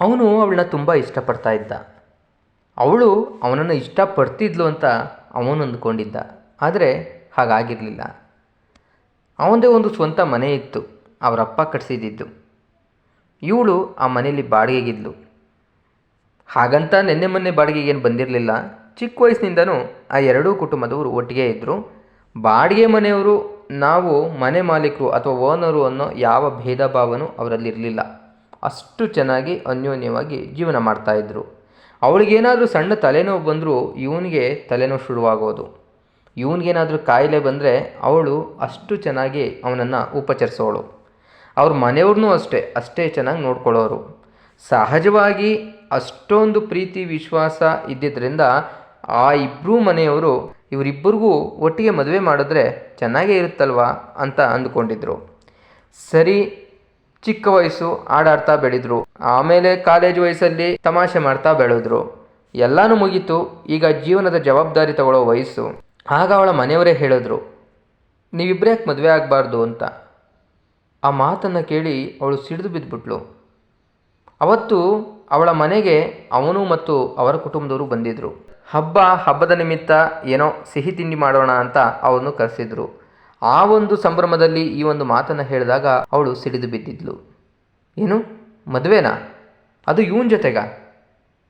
ಅವನು ಅವಳನ್ನ ತುಂಬ ಇಷ್ಟಪಡ್ತಾ ಇದ್ದ. ಅವಳು ಅವನನ್ನು ಇಷ್ಟಪಡ್ತಿದ್ಲು ಅಂತ ಅವನು ಅಂದ್ಕೊಂಡಿದ್ದ. ಆದರೆ ಹಾಗಾಗಿರಲಿಲ್ಲ. ಅವನದೇ ಒಂದು ಸ್ವಂತ ಮನೆ ಇತ್ತು. ಅವರಪ್ಪ ಕಟ್ಸಿದ್ದಿದ್ದು ಇವಳು ಆ ಮನೆಯಲ್ಲಿ ಬಾಡಿಗೆಗಿದ್ಲು. ಹಾಗಂತ ನಿನ್ನೆ ಮೊನ್ನೆ ಬಾಡಿಗೆಗೇನು ಬಂದಿರಲಿಲ್ಲ. ಚಿಕ್ಕ ವಯಸ್ಸಿನಿಂದನೂ ಆ ಎರಡೂ ಕುಟುಂಬದವರು ಒಟ್ಟಿಗೆ ಇದ್ದರು ಬಾಡಿಗೆ ಮನೆಯವರು, ನಾವು ಮನೆ ಮಾಲೀಕರು ಅಥವಾ ಓನರು ಅನ್ನೋ ಯಾವ ಭೇದ ಭಾವನೂ ಅವರಲ್ಲಿ ಇರಲಿಲ್ಲ ಅಷ್ಟು ಚೆನ್ನಾಗಿ ಅನ್ಯೋನ್ಯವಾಗಿ ಜೀವನ ಮಾಡ್ತಾಯಿದ್ರು ಅವಳಿಗೇನಾದರೂ ಸಣ್ಣ ತಲೆನೋವು ಬಂದರೂ ಇವನಿಗೆ ತಲೆನೋವು ಶುರುವಾಗೋದು. ಇವನಿಗೇನಾದರೂ ಕಾಯಿಲೆ ಬಂದರೆ ಅವಳು ಅಷ್ಟು ಚೆನ್ನಾಗಿ ಅವನನ್ನು ಉಪಚರಿಸೋಳು. ಅವ್ರ ಮನೆಯವ್ರನ್ನೂ ಅಷ್ಟೇ ಅಷ್ಟೇ ಚೆನ್ನಾಗಿ ನೋಡ್ಕೊಳ್ಳೋರು. ಸಹಜವಾಗಿ ಅಷ್ಟೊಂದು ಪ್ರೀತಿ, ವಿಶ್ವಾಸ ಇದ್ದಿದ್ದರಿಂದ ಆ ಇಬ್ಬರೂ ಮನೆಯವರು ಇವರಿಬ್ಬರಿಗೂ ಒಟ್ಟಿಗೆ ಮದುವೆ ಮಾಡಿದ್ರೆ ಚೆನ್ನಾಗೇ ಇರುತ್ತಲ್ವಾ? ಅಂತ ಅಂದುಕೊಂಡಿದ್ರು. ಸರಿ ಚಿಕ್ಕ ವಯಸ್ಸು ಆಡಾಡ್ತಾ ಬೆಳೆದ್ರು. ಆಮೇಲೆ ಕಾಲೇಜ್ ವಯಸ್ಸಲ್ಲಿ ತಮಾಷೆ ಮಾಡ್ತಾ ಬೆಳೆದ್ರು. ಎಲ್ಲನೂ ಮುಗೀತು, ಈಗ ಜೀವನದ ಜವಾಬ್ದಾರಿ ತಗೊಳ್ಳೋ ವಯಸ್ಸು. ಆಗ ಅವಳ ಮನೆಯವರೇ ಹೇಳಿದ್ರು ನೀವಿಬ್ಬರೇ ಯಾಕೆ ಮದುವೆ ಆಗಬಾರ್ದು? ಅಂತ. ಆ ಮಾತನ್ನು ಕೇಳಿ ಅವಳು ಸಿಡಿದು ಬಿದ್ದುಬಿಟ್ಲು ಅವತ್ತು ಅವಳ ಮನೆಗೆ ಅವನು ಮತ್ತು ಅವರ ಕುಟುಂಬದವರು ಬಂದಿದ್ದರು ಹಬ್ಬ ಹಬ್ಬದ ನಿಮಿತ್ತ ಏನೋ ಸಿಹಿ ತಿಂಡಿ ಮಾಡೋಣ ಅಂತ ಅವನು ಕರೆಸಿದ್ರು. ಆ ಒಂದು ಸಂಭ್ರಮದಲ್ಲಿ ಈ ಒಂದು ಮಾತನ್ನು ಹೇಳಿದಾಗ ಅವಳು ಸಿಡಿದು ಬಿದ್ದಿದ್ಲು. ಏನು? ಮದುವೆನಾ? ಅದು ಇವನ ಜೊತೆಗ?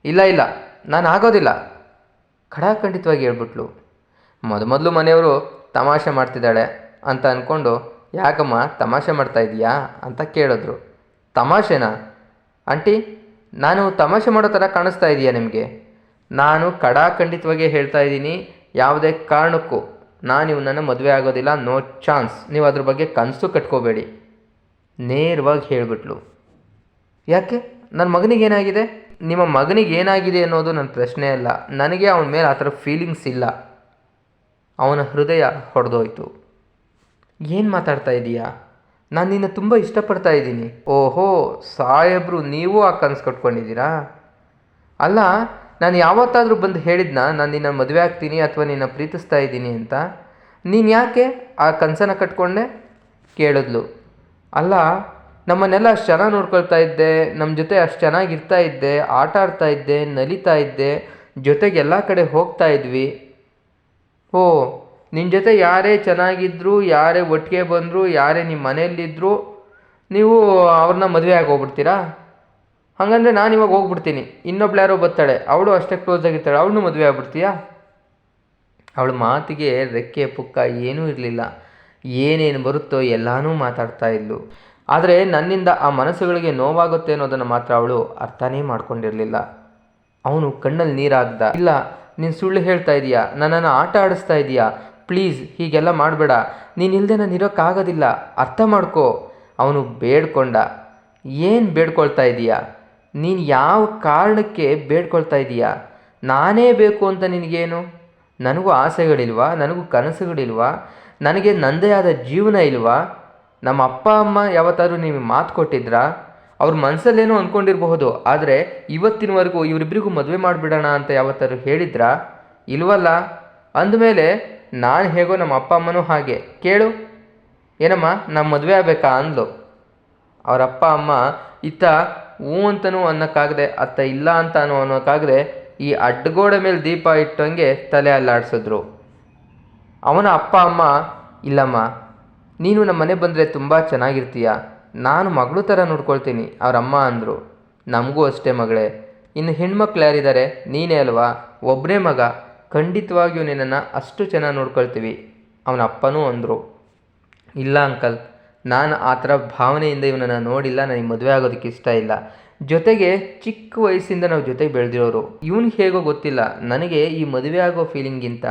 ಇಲ್ಲ ಇಲ್ಲ, ನಾನು ಆಗೋದಿಲ್ಲ. ಖಡಾಖಂಡಿತವಾಗಿ ಹೇಳ್ಬಿಟ್ಲು. ಮೊದಮೊದಲು ಮನೆಯವರು ತಮಾಷೆ ಮಾಡ್ತಿದ್ದಾಳೆ ಅಂತ ಅಂದ್ಕೊಂಡು ಯಾಕಮ್ಮ ತಮಾಷೆ ಮಾಡ್ತಾ ಇದೀಯಾ ಅಂತ ಕೇಳಿದ್ರು. ತಮಾಷೆನಾ? ಆಂಟಿ, ನಾನು ತಮಾಷೆ ಮಾಡೋ ಥರ ಕಾಣಿಸ್ತಾ ಇದೆಯಾ ನಿಮಗೆ? ನಾನು ಖಡಾಖಂಡಿತವಾಗಿ ಹೇಳ್ತಾ ಇದ್ದೀನಿ, ಯಾವುದೇ ಕಾರಣಕ್ಕೂ. ನಾನು ಇವನನ್ನು ಮದುವೆ ಆಗೋದಿಲ್ಲ ನೋ ಚಾನ್ಸ್ ನೀವು ಅದ್ರ ಬಗ್ಗೆ ಕನಸು ಕಟ್ಕೋಬೇಡಿ. ನೇರವಾಗಿ ಹೇಳಿಬಿಟ್ಲು. ಯಾಕೆ? ನನ್ನ ಮಗನಿಗೇನಾಗಿದೆ ನಿಮ್ಮ ಮಗನಿಗೆ ಏನಾಗಿದೆ ಅನ್ನೋದು ನನ್ನ ಪ್ರಶ್ನೆ ಅಲ್ಲ. ನನಗೆ ಅವನ ಮೇಲೆ ಆ ಥರ ಫೀಲಿಂಗ್ಸ್ ಇಲ್ಲ. ಅವನ ಹೃದಯ ಹೊಡೆದೋಯ್ತು. ಏನು ಮಾತಾಡ್ತಾ ಇದೀಯಾ? ನಾನು ನಿನ್ನ ತುಂಬ ಇಷ್ಟಪಡ್ತಾ ಇದ್ದೀನಿ. ಓಹೋ, ಸಾಹೇಬ್ರು, ನೀವು ಆ ಕನಸು ಕಟ್ಕೊಂಡಿದ್ದೀರಾ? ಅಲ್ಲ ನಾನು ಯಾವತ್ತಾದರೂ ಬಂದು ಹೇಳಿದ್ನ, ನಾನು ನಿನ್ನ ಮದುವೆ ಆಗ್ತೀನಿ ಅಥವಾ ನಿನ್ನ ಪ್ರೀತಿಸ್ತಾ ಇದ್ದೀನಿ ಅಂತ? ನೀನು ಯಾಕೆ ಆ ಕನಸನ್ನು ಕಟ್ಕೊಂಡೆ? ಕೇಳಿದ್ಲು. ಅಲ್ಲ, ನಮ್ಮನ್ನೆಲ್ಲ ಅಷ್ಟು ಚೆನ್ನಾಗಿ ನೋಡ್ಕೊಳ್ತಾ ಇದ್ದೆ ನಮ್ಮ ಜೊತೆ ಅಷ್ಟು ಚೆನ್ನಾಗಿರ್ತಾ ಇದ್ದೆ, ಆಟ ಆಡ್ತಾ ಇದ್ದೆ, ನಲಿತಾ ಇದ್ದೆ, ಜೊತೆಗೆ ಎಲ್ಲ ಕಡೆ ಹೋಗ್ತಾ ಇದ್ವಿ. ಓ ನಿನ್ನ ಜೊತೆ ಯಾರೇ ಚೆನ್ನಾಗಿದ್ದರು ಯಾರೇ ಒಟ್ಟಿಗೆ ಬಂದರು, ಯಾರೇ ನಿಮ್ಮ ಮನೆಯಲ್ಲಿದ್ದರು ನೀವು ಅವ್ರನ್ನ ಮದುವೆ ಆಗಿ ಹೋಗ್ಬಿಡ್ತೀರಾ ಹಾಗಂದ್ರೆ ನಾನು ಇವಾಗ ಹೋಗ್ಬಿಡ್ತೀನಿ. ಇನ್ನೊಬ್ಳು ಯಾರೋ ಬರ್ತಾಳೆ. ಅವಳು ಅಷ್ಟೇ ಕ್ಲೋಸ್ ಆಗಿರ್ತಾಳೆ. ಅವಳನ್ನು ಮದುವೆ ಆಗ್ಬಿಡ್ತೀಯಾ? ಅವಳ ಮಾತಿಗೆ ರೆಕ್ಕೆ, ಪುಕ್ಕ ಏನೂ ಇರಲಿಲ್ಲ. ಏನೇನು ಬರುತ್ತೋ ಎಲ್ಲನೂ ಮಾತಾಡ್ತಾ ಇದ್ಲು. ಆದರೆ ನನ್ನಿಂದ ಆ ಮನಸ್ಸುಗಳಿಗೆ ನೋವಾಗುತ್ತೆ ಅನ್ನೋದನ್ನು ಮಾತ್ರ ಅವಳು ಅರ್ಥನೇ ಮಾಡ್ಕೊಂಡಿರಲಿಲ್ಲ. ಅವನು ಕಣ್ಣಲ್ಲಿ ನೀರಾಗ್ದ ಇಲ್ಲ, ನೀನು ಸುಳ್ಳು ಹೇಳ್ತಾ ಇದೀಯಾ? ನನ್ನನ್ನು ಆಟ ಆಡಿಸ್ತಾ ಇದೀಯಾ? ಪ್ಲೀಸ್, ಹೀಗೆಲ್ಲ ಮಾಡಬೇಡ. ನೀನು ಇಲ್ಲದೆ ನಾನು ಇರೋಕ್ಕಾಗೋದಿಲ್ಲ. ಅರ್ಥ ಮಾಡ್ಕೋ. ಅವನು ಬೇಡ್ಕೊಂಡ. ಏನು ಬೇಡ್ಕೊಳ್ತಾ ಇದೀಯಾ? ನೀನು ಯಾವ ಕಾರಣಕ್ಕೆ ಬೇಡ್ಕೊಳ್ತಾ ಇದೀಯಾ? ನಾನೇ ಬೇಕು ಅಂತ ನಿನಗೇನು? ನನಗೂ ಆಸೆಗಳಿಲ್ವಾ? ನನಗೂ ಕನಸುಗಳಿಲ್ವಾ? ನನಗೆ ನನ್ನದೇ ಆದ ಜೀವನ ಇಲ್ವಾ? ನಮ್ಮ ಅಪ್ಪ, ಅಮ್ಮ ಯಾವತ್ತಾದ್ರೂ ನಿಮಗೆ ಮಾತು ಕೊಟ್ಟಿದ್ರಾ? ಅವ್ರ ಮನಸ್ಸಲ್ಲೇನೋ ಅಂದ್ಕೊಂಡಿರಬಹುದು ಆದರೆ ಇವತ್ತಿನವರೆಗೂ ಇವರಿಬ್ಬರಿಗೂ ಮದುವೆ ಮಾಡಿಬಿಡೋಣ ಅಂತ ಯಾವತ್ತಾದ್ರು ಹೇಳಿದ್ರಾ? ಇಲ್ವಲ್ಲ? ಅಂದಮೇಲೆ ನಾನು ಹೇಗೋ ನಮ್ಮ ಅಪ್ಪ, ಅಮ್ಮನೂ ಹಾಗೆ. ಕೇಳು. ಏನಮ್ಮ ನಮ್ಮ ಮದುವೆ ಆಗಬೇಕಾ ಅಂದ್ಲು. ಅವರ ಅಪ್ಪ, ಅಮ್ಮ ಇತ್ತ ಹ್ಞೂ ಅಂತನೂ ಅನ್ನೋಕ್ಕಾಗದೆ, ಅತ್ತ ಇಲ್ಲ ಅಂತನೂ ಅನ್ನೋ ಅನ್ನೋಕ್ಕಾಗದೆ ಈ ಅಡ್ಡಗೋಡೆ ಮೇಲೆ ದೀಪ ಇಟ್ಟಂಗೆ ತಲೆ ಅಲ್ಲಾಡಿಸಿದ್ರು. ಅವನ ಅಪ್ಪ, ಅಮ್ಮ, ಇಲ್ಲಮ್ಮ, ನೀನು ನಮ್ಮ ಮನೆ ಬಂದರೆ ತುಂಬ ಚೆನ್ನಾಗಿರ್ತೀಯ? ನಾನು ಮಗಳು ಥರ ನೋಡ್ಕೊಳ್ತೀನಿ ಅವರಮ್ಮ ಅಂದರು. ನಮಗೂ ಅಷ್ಟೇ ಮಗಳೇ. ಇನ್ನು ಹೆಣ್ಮಕ್ಳು ಯಾರಿದ್ದಾರೆ? ನೀನೇ ಅಲ್ವಾ? ಒಬ್ಬನೇ ಮಗ. ಖಂಡಿತವಾಗಿಯೂ ನಿನ್ನನ್ನು ಅಷ್ಟು ಚೆನ್ನಾಗಿ ನೋಡ್ಕೊಳ್ತೀವಿ. ಅವನ ಅಪ್ಪನೂ ಅಂದರು. ಇಲ್ಲ ಅಂಕಲ್ ನಾನು ಆ ಥರ ಭಾವನೆಯಿಂದ ಇವನನ್ನು ನೋಡಿಲ್ಲ, ನನಗೆ ಮದುವೆ ಆಗೋದಕ್ಕೆ ಇಷ್ಟ ಇಲ್ಲ. ಜೊತೆಗೆ ಚಿಕ್ಕ ವಯಸ್ಸಿಂದ ನಾವು ಜೊತೆಗೆ ಬೆಳೆದಿರೋರು. ಇವನು ಹೇಗೋ ಗೊತ್ತಿಲ್ಲ. ನನಗೆ ಈ ಮದುವೆ ಆಗೋ ಫೀಲಿಂಗಿಂತ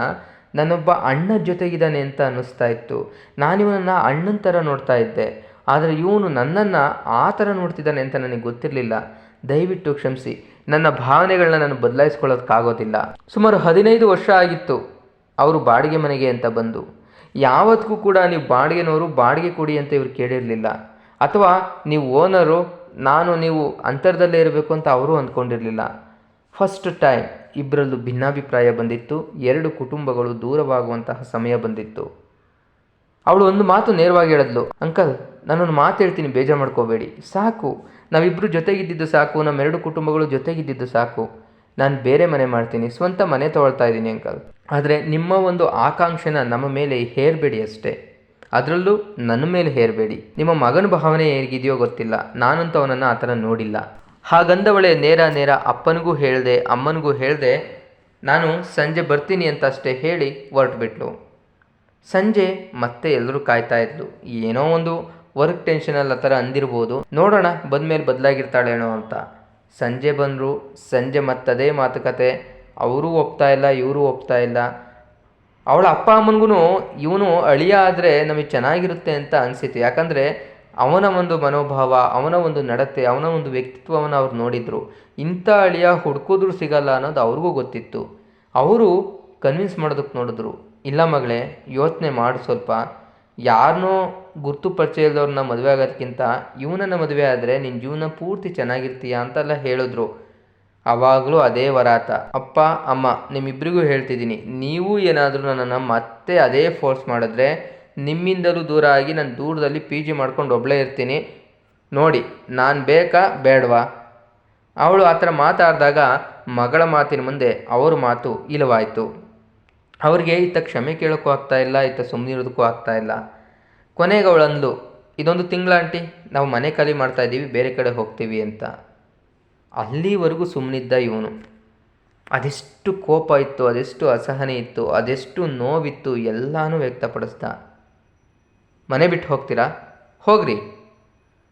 ನನ್ನೊಬ್ಬ ಅಣ್ಣ ಜೊತೆಗಿದ್ದಾನೆ ಅಂತ ಅನ್ನಿಸ್ತಾ ಇತ್ತು. ನಾನು ಇವನನ್ನು ಅಣ್ಣನ ಥರ ನೋಡ್ತಾ ಇದ್ದೆ. ಆದರೆ ಇವನು ನನ್ನನ್ನು ಆ ಥರ ನೋಡ್ತಿದ್ದಾನೆ ಅಂತ ನನಗೆ ಗೊತ್ತಿರಲಿಲ್ಲ. ದಯವಿಟ್ಟು ಕ್ಷಮಿಸಿ. ನನ್ನ ಭಾವನೆಗಳನ್ನ ನಾನು ಬದಲಾಯಿಸ್ಕೊಳ್ಳೋದಕ್ಕಾಗೋದಿಲ್ಲ. ಸುಮಾರು ಹದಿನೈದು ವರ್ಷ ಆಗಿತ್ತು. ಅವರು ಬಾಡಿಗೆ ಮನೆಗೆ ಅಂತ ಬಂದು. ಯಾವತ್ತಿಗೂ ಕೂಡ ನೀವು ಬಾಡಿಗೆನವರು ಬಾಡಿಗೆ ಕೊಡಿ ಅಂತ ಇವ್ರು ಕೇಳಿರಲಿಲ್ಲ. ಅಥವಾ ನೀವು ಓನರು, ನಾನು ನೀವು ಅಂತರದಲ್ಲೇ ಇರಬೇಕು ಅಂತ ಅವರು ಅಂದ್ಕೊಂಡಿರಲಿಲ್ಲ. ಫಸ್ಟ್ ಟೈಮ್ ಇಬ್ಬರಲ್ಲೂ ಭಿನ್ನಾಭಿಪ್ರಾಯ ಬಂದಿತ್ತು, ಎರಡು ಕುಟುಂಬಗಳು ದೂರವಾಗುವಂತಹ ಸಮಯ ಬಂದಿತ್ತು. ಅವಳು ಒಂದು ಮಾತು ನೇರವಾಗಿ ಹೇಳಿದ್ಲು, ಅಂಕಲ್ ನಾನೊಂದು ಮಾತು ಹೇಳ್ತೀನಿ, ಬೇಜಾರು ಮಾಡ್ಕೋಬೇಡಿ. ಸಾಕು ನಾವಿಬ್ಬರು ಜೊತೆಗಿದ್ದಿದ್ದು ಸಾಕು, ನಮ್ಮೆರಡು ಕುಟುಂಬಗಳು ಜೊತೆಗಿದ್ದಿದ್ದು ಸಾಕು. ನಾನು ಬೇರೆ ಮನೆ ಮಾಡ್ತೀನಿ, ಸ್ವಂತ ಮನೆ ತೊಗೊಳ್ತಾ ಇದ್ದೀನಿ ಅಂಕಲ್. ಆದರೆ ನಿಮ್ಮ ಒಂದು ಆಕಾಂಕ್ಷೆನ ನಮ್ಮ ಮೇಲೆ ಹೇರಬೇಡಿ ಅಷ್ಟೇ. ಅದರಲ್ಲೂ ನನ್ನ ಮೇಲೆ ಹೇರಬೇಡಿ. ನಿಮ್ಮ ಮಗನ ಭಾವನೆ ಹೇಗಿದೆಯೋ ಗೊತ್ತಿಲ್ಲ. ನಾನಂತೂ ಅವನನ್ನು ಆ ಥರ ನೋಡಿಲ್ಲ. ಹಾಗಂದವಳೆ ನೇರ ನೇರ ಅಪ್ಪನಿಗೂ ಹೇಳಿದೆ, ಅಮ್ಮನಿಗೂ ಹೇಳಿದೆ, ನಾನು ಸಂಜೆ ಬರ್ತೀನಿ ಅಂತ ಅಷ್ಟೇ ಹೇಳಿ ಹೊರಟುಬಿಟ್ಲು. ಸಂಜೆ ಮತ್ತೆ ಎಲ್ಲರೂ ಕಾಯ್ತಾ ಇದ್ಲು. ಏನೋ ಒಂದು ವರ್ಕ್ ಟೆನ್ಷನಲ್ಲಿ ಆ ಥರ ಅಂದಿರ್ಬೋದು. ನೋಡೋಣ, ಬಂದಮೇಲೆ ಬದಲಾಗಿರ್ತಾಳೇನೋ ಅಂತ. ಸಂಜೆ ಬಂದರು, ಸಂಜೆ ಮತ್ತದೇ ಮಾತುಕತೆ. ಅವರೂ ಒಪ್ತಾ ಇಲ್ಲ, ಇವರು ಒಪ್ತಾ ಇಲ್ಲ. ಅವಳ ಅಪ್ಪ ಅಮ್ಮನಿಗೂ ಇವನು ಅಳಿಯ ಆದರೆ ನಮಗೆ ಚೆನ್ನಾಗಿರುತ್ತೆ ಅಂತ ಅನಿಸಿತು ಯಾಕಂದರೆ ಅವನ ಒಂದು ಮನೋಭಾವ, ಅವನ ಒಂದು ನಡತೆ, ಅವನ ಒಂದು ವ್ಯಕ್ತಿತ್ವವನ್ನು ಅವ್ರು ನೋಡಿದರು. ಇಂಥ ಅಳಿಯ ಹುಡ್ಕೋದ್ರೂ ಸಿಗಲ್ಲ ಅನ್ನೋದು ಅವ್ರಿಗೂ ಗೊತ್ತಿತ್ತು. ಅವರು ಕನ್ವಿನ್ಸ್ ಮಾಡೋದಕ್ಕೆ ನೋಡಿದ್ರು. ಇಲ್ಲ ಮಗಳೇ, ಯೋಚನೆ ಮಾಡು ಸ್ವಲ್ಪ. ಯಾರನ್ನೋ ಗುರುತು ಪರಿಚಯ ಮದುವೆ ಆಗೋದಕ್ಕಿಂತ ಇವನನ್ನು ಮದುವೆ ಆದರೆ ನಿನ್ನ ಜೀವನ ಪೂರ್ತಿ ಚೆನ್ನಾಗಿರ್ತೀಯ ಅಂತೆಲ್ಲ ಹೇಳಿದ್ರು. ಅವಾಗಲೂ ಅದೇ ವರಾತ. ಅಪ್ಪ, ಅಮ್ಮ ನಿಮ್ಮಿಬ್ಬರಿಗೂ ಹೇಳ್ತಿದ್ದೀನಿ, ನೀವು ಏನಾದರೂ ನನ್ನನ್ನು ಮತ್ತೆ ಅದೇ ಫೋರ್ಸ್ ಮಾಡಿದ್ರೆ ನಿಮ್ಮಿಂದಲೂ ದೂರ ಆಗಿ ನಾನು ದೂರದಲ್ಲಿ ಪಿ ಜಿ ಮಾಡ್ಕೊಂಡು ಒಬ್ಬಳೇ ಇರ್ತೀನಿ. ನೋಡಿ, ನಾನು ಬೇಕಾ ಬೇಡವಾ? ಅವಳು ಆ ಥರ ಮಾತಾಡಿದಾಗ ಮಗಳ ಮಾತಿನ ಮುಂದೆ ಅವರ ಮಾತು ಇಲ್ಲವಾಯಿತು ಅವ್ರಿಗೆ ಈತ ಕ್ಷಮೆ ಕೇಳೋಕ್ಕೂ ಆಗ್ತಾ ಇಲ್ಲ, ಇತ್ತ ಸುಮ್ಮನಿರೋದಕ್ಕೂ ಆಗ್ತಾ ಇಲ್ಲ. ಕೊನೆಗೆ ಅಂದಳು ಇದೊಂದು ತಿಂಗಳ ಆಂಟಿ, ನಾವು ಮನೆ ಖಾಲಿ ಮಾಡ್ತಾ ಇದ್ದೀವಿ, ಬೇರೆ ಕಡೆ ಹೋಗ್ತೀವಿ ಅಂತ. ಅಲ್ಲಿವರೆಗೂ ಸುಮ್ಮನಿದ್ದ ಇವನು. ಅದೆಷ್ಟು ಕೋಪ ಇತ್ತು, ಅದೆಷ್ಟು ಅಸಹನೆ ಇತ್ತು, ಅದೆಷ್ಟು ನೋವಿತ್ತು, ಎಲ್ಲನೂ ವ್ಯಕ್ತಪಡಿಸ್ದ. ಮನೆ ಬಿಟ್ಟು ಹೋಗ್ತೀರಾ? ಹೋಗ್ರಿ.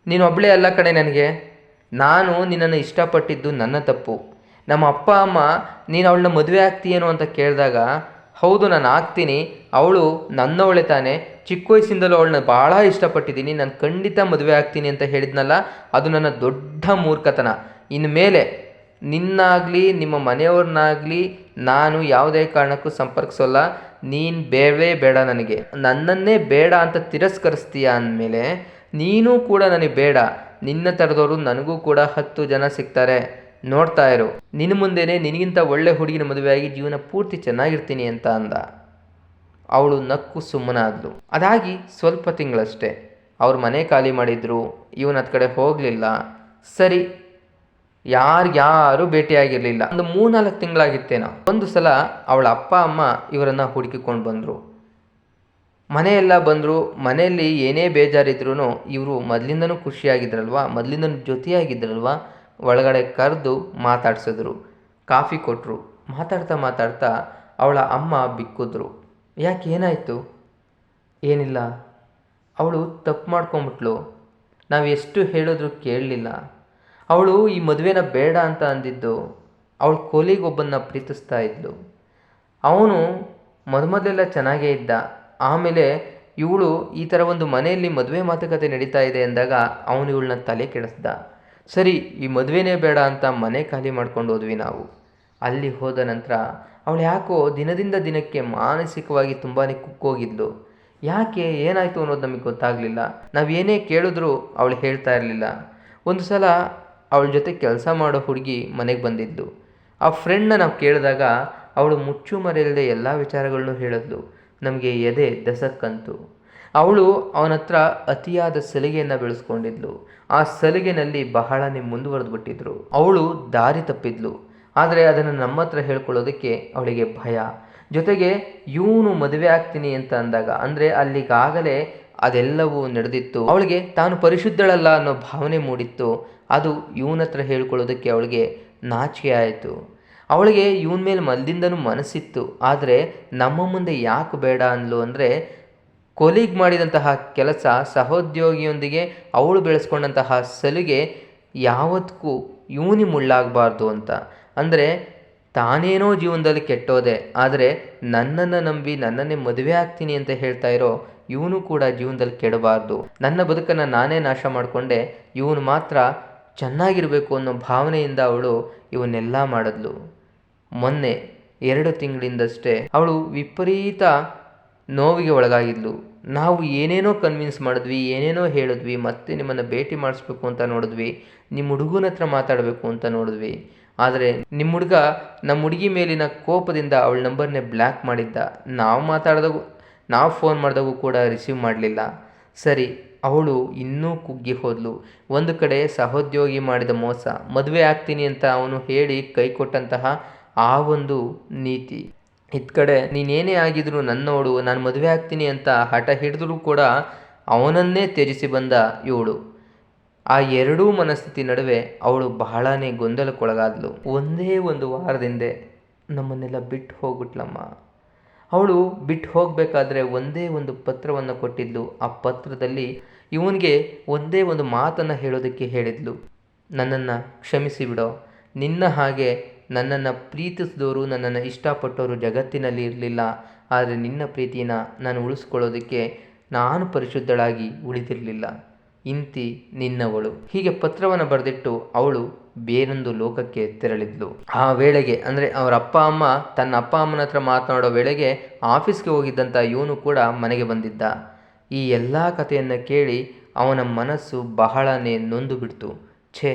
ನೀನು ಒಬ್ಬಳೇ ಅಲ್ಲ ಕಡೆ ನನಗೆ. ನಾನು ನಿನ್ನನ್ನು ಇಷ್ಟಪಟ್ಟಿದ್ದು ನನ್ನ ತಪ್ಪು. ನಮ್ಮ ಅಪ್ಪ, ಅಮ್ಮ, ನೀನು ಅವಳನ್ನ ಮದುವೆ ಆಗ್ತೀಯೇನೋ ಅಂತ ಕೇಳಿದಾಗ ಹೌದು ನಾನು ಆಗ್ತೀನಿ. ಅವಳು ನನ್ನವಳೆ ತಾನೆ. ಚಿಕ್ಕ ವಯಸ್ಸಿಂದಲೂ ಅವಳನ್ನ ಭಾಳ ಇಷ್ಟಪಟ್ಟಿದ್ದೀನಿ. ನಾನು ಖಂಡಿತ ಮದುವೆ ಆಗ್ತೀನಿ ಅಂತ ಹೇಳಿದ್ನಲ್ಲ, ಅದು ನನ್ನ ದೊಡ್ಡ ಮೂರ್ಖತನ. ಇನ್ನು ಮೇಲೆ, ನಿನ್ನಾಗಲಿ, ನಿಮ್ಮ ಮನೆಯವ್ರನ್ನಾಗಲಿ ನಾನು ಯಾವುದೇ ಕಾರಣಕ್ಕೂ ಸಂಪರ್ಕಿಸೋಲ್ಲ. ನೀನು ಬೇಡವೇ ಬೇಡ ನನಗೆ. ನನ್ನನ್ನೇ ಬೇಡ ಅಂತ ತಿರಸ್ಕರಿಸ್ತೀಯ ಅಂದಮೇಲೆ, ನೀನು ಕೂಡ ನನಗೆ ಬೇಡ. ನಿನ್ನ ಥರದವರು ನನಗೂ ಕೂಡ ಹತ್ತು ಜನ ಸಿಗ್ತಾರೆ. ನೋಡ್ತಾ ಇರು. ನಿನ್ನ ಮುಂದೆನೇ ನಿನಗಿಂತ ಒಳ್ಳೆ ಹುಡುಗಿನ ಮದುವೆಯಾಗಿ ಜೀವನ ಪೂರ್ತಿ ಚೆನ್ನಾಗಿರ್ತೀನಿ ಅಂತ ಅಂದ. ಅವಳು ನಕ್ಕು ಸುಮ್ಮನಾದ್ಲು. ಅದಾಗಿ ಸ್ವಲ್ಪ ತಿಂಗಳಷ್ಟೇ. ಅವ್ರ ಮನೆ ಖಾಲಿ ಮಾಡಿದ್ರು. ಇವನ ಹತ್ ಕಡೆ ಹೋಗಲಿಲ್ಲ. ಸರಿ ಯಾರು ಭೇಟಿಯಾಗಿರಲಿಲ್ಲ. ಒಂದು ಮೂರ್ನಾಲ್ಕು ತಿಂಗಳಾಗಿತ್ತೇನೋ ಒಂದು ಸಲ ಅವಳ ಅಪ್ಪ, ಅಮ್ಮ ಇವರನ್ನು ಹುಡುಕಿಕೊಂಡು ಬಂದರು. ಮನೆಯೆಲ್ಲ ಬಂದರು. ಮನೆಯಲ್ಲಿ ಏನೇ ಬೇಜಾರಿದ್ರೂ ಇವರು ಮೊದಲಿಂದನೂ ಖುಷಿಯಾಗಿದ್ರಲ್ವ? ಮೊದಲಿಂದನೂ ಜೊತೆಯಾಗಿದ್ರಲ್ವ? ಒಳಗಡೆ ಕರೆದು ಮಾತಾಡಿಸಿದ್ರು. ಕಾಫಿ ಕೊಟ್ಟರು ಮಾತಾಡ್ತಾ ಮಾತಾಡ್ತಾ ಅವಳ ಅಮ್ಮ ಬಿಕ್ಕಿದ್ರು. ಯಾಕೆ ಏನಾಯಿತು? ಏನಿಲ್ಲ. ಅವಳು ತಪ್ಪು ಮಾಡ್ಕೊಂಬಿಟ್ಲು. ನಾವು ಎಷ್ಟು ಹೇಳಿದ್ರು ಕೇಳಲಿಲ್ಲ. ಅವಳು ಈ ಮದುವೆನ ಬೇಡ ಅಂತ ಅಂದಿದ್ದು. ಅವಳು ಕೊಲಿಗೊಬ್ಬನ್ನ ಪ್ರೀತಿಸ್ತಾ ಇದ್ಲು. ಅವನು ಮೊದಮೊದಲೆಲ್ಲ ಚೆನ್ನಾಗೇ ಇದ್ದ. ಆಮೇಲೆ ಇವಳು ಈ ಥರ ಒಂದು ಮನೆಯಲ್ಲಿ ಮದುವೆ ಮಾತುಕತೆ ನಡೀತಾ ಇದೆ ಅಂದಾಗ ಅವನು ಇವಳನ್ನ ತಲೆ ಕೆಡಿಸ್ದ. ಸರಿ, ಈ ಮದುವೆನೇ ಬೇಡ ಅಂತ ಮನೆ ಖಾಲಿ ಮಾಡ್ಕೊಂಡು ಹೋದ್ವಿ ನಾವು. ಅಲ್ಲಿ ಹೋದ ನಂತರ ಅವಳು ಯಾಕೋ ದಿನದಿಂದ ದಿನಕ್ಕೆ ಮಾನಸಿಕವಾಗಿ ತುಂಬಾ ಕುಕ್ಕೋಗಿದ್ಲು ಯಾಕೆ, ಏನಾಯಿತು ಅನ್ನೋದು ನಮಗೆ ಗೊತ್ತಾಗಲಿಲ್ಲ. ನಾವು ಏನೇ ಕೇಳಿದ್ರೂ ಅವಳು ಹೇಳ್ತಾ ಇರಲಿಲ್ಲ. ಒಂದು ಸಲ ಅವಳ ಜೊತೆ ಕೆಲಸ ಮಾಡೋ ಹುಡುಗಿ ಮನೆಗೆ ಬಂದಿದ್ದು. ಆ ಫ್ರೆಂಡ್ನ ನಾವು ಕೇಳಿದಾಗ ಅವಳು ಮುಚ್ಚು ಮರೆಯಲ್ಲದೆ ಎಲ್ಲ ವಿಚಾರಗಳನ್ನೂ ಹೇಳಿದ್ಲು. ನಮಗೆ ಎದೆ ದಸಕ್ಕಂತು. ಅವಳು ಅವನ ಹತ್ರ ಅತಿಯಾದ ಸಲಿಗೆಯನ್ನು ಬೆಳೆಸ್ಕೊಂಡಿದ್ಲು. ಆ ಸಲಿಗೆನಲ್ಲಿ ಬಹಳನೇ ಮುಂದುವರೆದು ಬಿಟ್ಟಿದ್ರು ಅವಳು ದಾರಿ ತಪ್ಪಿದ್ಲು. ಆದರೆ ಅದನ್ನು ನಮ್ಮ ಹತ್ರ ಹೇಳ್ಕೊಳ್ಳೋದಕ್ಕೆ ಅವಳಿಗೆ ಭಯ. ಜೊತೆಗೆ, ಇವನು ಮದುವೆ ಆಗ್ತೀನಿ ಅಂತ ಅಂದಾಗ, ಅಂದರೆ ಅಲ್ಲಿಗಾಗಲೇ ಅದೆಲ್ಲವೂ ನಡೆದಿತ್ತು. ಅವಳಿಗೆ ತಾನು ಪರಿಶುದ್ಧಳಲ್ಲ ಅನ್ನೋ ಭಾವನೆ ಮೂಡಿತ್ತು. ಅದು ಇವನ ಹತ್ರ ಹೇಳ್ಕೊಳ್ಳೋದಕ್ಕೆ ಅವಳಿಗೆ ನಾಚಿಕೆ ಆಯಿತು. ಅವಳಿಗೆ ಇವನ ಮೇಲೆ ಮಲ್ದಿಂದನೂ ಮನಸ್ಸಿತ್ತು. ಆದರೆ ನಮ್ಮ ಮುಂದೆ ಯಾಕೆ ಬೇಡ ಅಂದ್ಲು ಅಂದರೆ ಕೊಲೀಗ್ ಮಾಡಿದಂತಹ ಕೆಲಸ ಸಹೋದ್ಯೋಗಿಯೊಂದಿಗೆ ಅವಳು ಬೆಳೆಸ್ಕೊಂಡಂತಹ ಸಲಿಗೆ ಯಾವತ್ತಿಗೂ ಇವನಿ ಮುಳ್ಳಾಗಬಾರ್ದು ಅಂತ. ಅಂದರೆ ತಾನೇನೋ ಜೀವನದಲ್ಲಿ ಕೆಟ್ಟೋದೆ, ಆದರೆ ನನ್ನನ್ನು ನಂಬಿ ನನ್ನನ್ನೇ ಮದುವೆ ಆಗ್ತೀನಿ ಅಂತ ಹೇಳ್ತಾ ಇರೋ ಇವನು ಕೂಡ ಜೀವನದಲ್ಲಿ ಕೆಡಬಾರ್ದು. ನನ್ನ ಬದುಕನ್ನು ನಾನೇ ನಾಶ ಮಾಡಿಕೊಂಡೆ, ಇವನು ಮಾತ್ರ ಚೆನ್ನಾಗಿರಬೇಕು ಅನ್ನೋ ಭಾವನೆಯಿಂದ ಅವಳು ಇವನ್ನೆಲ್ಲ ಮಾಡಿದ್ಲು. ಮೊನ್ನೆ ಎರಡು ತಿಂಗಳಿಂದಷ್ಟೇ ಅವಳು ವಿಪರೀತ ನೋವಿಗೆ ಒಳಗಾಗಿದ್ಲು. ನಾವು ಏನೇನೋ ಕನ್ವಿನ್ಸ್ ಮಾಡಿದ್ವಿ, ಏನೇನೋ ಹೇಳಿದ್ವಿ, ಮತ್ತೆ ನಿಮ್ಮನ್ನು ಭೇಟಿ ಮಾಡಿಸ್ಬೇಕು ಅಂತ ನೋಡಿದ್ವಿ, ನಿಮ್ಮ ಹುಡುಗನ ಹತ್ರ ಮಾತಾಡಬೇಕು ಅಂತ ನೋಡಿದ್ವಿ. ಆದರೆ ನಿಮ್ಮ ಹುಡುಗ ನಮ್ಮ ಹುಡುಗಿ ಮೇಲಿನ ಕೋಪದಿಂದ ಅವಳ ನಂಬರ್ನೇ ಬ್ಲ್ಯಾಕ್ ಮಾಡಿದ್ದ. ನಾವು ಮಾತಾಡಿದಾಗೂ, ನಾವು ಫೋನ್ ಮಾಡಿದಾಗೂ ಕೂಡ ರಿಸೀವ್ ಮಾಡಲಿಲ್ಲ. ಸರಿ, ಅವಳು ಇನ್ನೂ ಕುಗ್ಗಿ ಹೋದ್ಲು. ಒಂದು ಕಡೆ ಸಹೋದ್ಯೋಗಿ ಮಾಡಿದ ಮೋಸ, ಮದುವೆ ಆಗ್ತೀನಿ ಅಂತ ಅವನು ಹೇಳಿ ಕೈ ಕೊಟ್ಟಂತಹ ಆ ಒಂದು ನೀತಿ. ಇತ್ ಕಡೆ, ನೀನೇನೇ ಆಗಿದ್ರು ನನ್ನೋಡು ನಾನು ಮದುವೆ ಆಗ್ತೀನಿ ಅಂತ ಹಠ ಹಿಡಿದ್ರೂ ಕೂಡ ಅವನನ್ನೇ ತ್ಯಜಿಸಿ ಬಂದ ಇವಳು. ಆ ಎರಡೂ ಮನಸ್ಥಿತಿ ನಡುವೆ ಅವಳು ಬಹಳನೇ ಗೊಂದಲಕ್ಕೊಳಗಾದ್ಲು. ಒಂದೇ ಒಂದು ವಾರದಿಂದ ನಮ್ಮನ್ನೆಲ್ಲ ಬಿಟ್ಟು ಹೋಗ್ಬಿಟ್ಲಮ್ಮ. ಅವಳು ಬಿಟ್ಟು ಹೋಗಬೇಕಾದ್ರೆ ಒಂದೇ ಒಂದು ಪತ್ರವನ್ನು ಕೊಟ್ಟಿದ್ಲು. ಆ ಪತ್ರದಲ್ಲಿ ಇವನಿಗೆ ಒಂದೇ ಒಂದು ಮಾತನ್ನು ಹೇಳೋದಕ್ಕೆ ಹೇಳಿದ್ಲು. ನನ್ನನ್ನು ಕ್ಷಮಿಸಿ ಬಿಡೋ. ನಿನ್ನ ಹಾಗೆ ನನ್ನನ್ನು ಪ್ರೀತಿಸಿದವರು, ನನ್ನನ್ನು ಇಷ್ಟಪಟ್ಟವರು ಜಗತ್ತಿನಲ್ಲಿ ಇರಲಿಲ್ಲ. ಆದರೆ ನಿನ್ನ ಪ್ರೀತಿನ ನಾನು ಉಳಿಸ್ಕೊಳ್ಳೋದಕ್ಕೆ ನಾನು ಪರಿಶುದ್ಧಳಾಗಿ ಉಳಿದಿರಲಿಲ್ಲ. ಇಂತಿ ನಿನ್ನವಳು. ಹೀಗೆ ಪತ್ರವನ್ನು ಬರೆದಿಟ್ಟು ಅವಳು ಬೇರೊಂದು ಲೋಕಕ್ಕೆ ತೆರಳಿದ್ಲು. ಆ ವೇಳೆಗೆ, ಅಂದರೆ ಅವರ ಅಪ್ಪ ಅಮ್ಮ ತನ್ನ ಅಪ್ಪ ಅಮ್ಮನ ಹತ್ರ ಮಾತನಾಡೋ ವೇಳೆಗೆ ಆಫೀಸ್ಗೆ ಹೋಗಿದ್ದಂಥ ಇವನು ಕೂಡ ಮನೆಗೆ ಬಂದಿದ್ದ. ಈ ಎಲ್ಲ ಕಥೆಯನ್ನು ಕೇಳಿ ಅವನ ಮನಸ್ಸು ಬಹಳನೇ ನೊಂದು ಬಿಡ್ತು. ಛೇ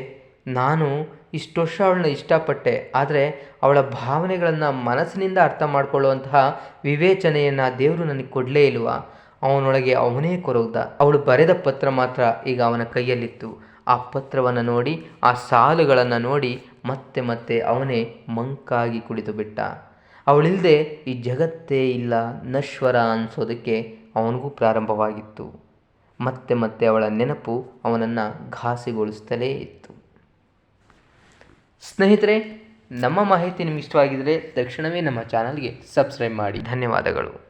ನಾನು ಇಷ್ಟು ವರ್ಷ ಅವಳನ್ನ ಇಷ್ಟಪಟ್ಟೆ, ಆದರೆ ಅವಳ ಭಾವನೆಗಳನ್ನು ಮನಸ್ಸಿನಿಂದ ಅರ್ಥ ಮಾಡಿಕೊಳ್ಳುವಂತಹ ವಿವೇಚನೆಯನ್ನು ದೇವರು ನನಗೆ ಕೊಡಲೇ ಇಲ್ವಾ? ಅವನೊಳಗೆ ಅವನೇ ಕೊರಗ್ದ. ಅವಳು ಬರೆದ ಪತ್ರ ಮಾತ್ರ ಈಗ ಅವನ ಕೈಯಲ್ಲಿತ್ತು. ಆ ಪತ್ರವನ್ನು ನೋಡಿ, ಆ ಸಾಲುಗಳನ್ನು ನೋಡಿ ಮತ್ತೆ ಮತ್ತೆ ಅವನೇ ಮಂಕಾಗಿ ಕುಳಿತು ಬಿಟ್ಟ. ಅವಳಿಲ್ಲದೆ ಈ ಜಗತ್ತೇ ಇಲ್ಲ, ನಶ್ವರ ಅನ್ಸೋದಕ್ಕೆ ಅವನಿಗೂ ಪ್ರಾರಂಭವಾಗಿತ್ತು. ಮತ್ತೆ ಮತ್ತೆ ಅವಳ ನೆನಪು ಅವನನ್ನು ಘಾಸಿಗೊಳಿಸ್ತಲೇ ಇತ್ತು. ಸ್ನೇಹಿತರೆ ನಮ್ಮ ಮಾಹಿತಿ ನಿಮ್ಗೆ ಇಷ್ಟವಾಗಿದ್ದರೆ ತಕ್ಷಣವೇ ನಮ್ಮ ಚಾನಲ್ಗೆ ಸಬ್ಸ್ಕ್ರೈಬ್ ಮಾಡಿ. ಧನ್ಯವಾದಗಳು.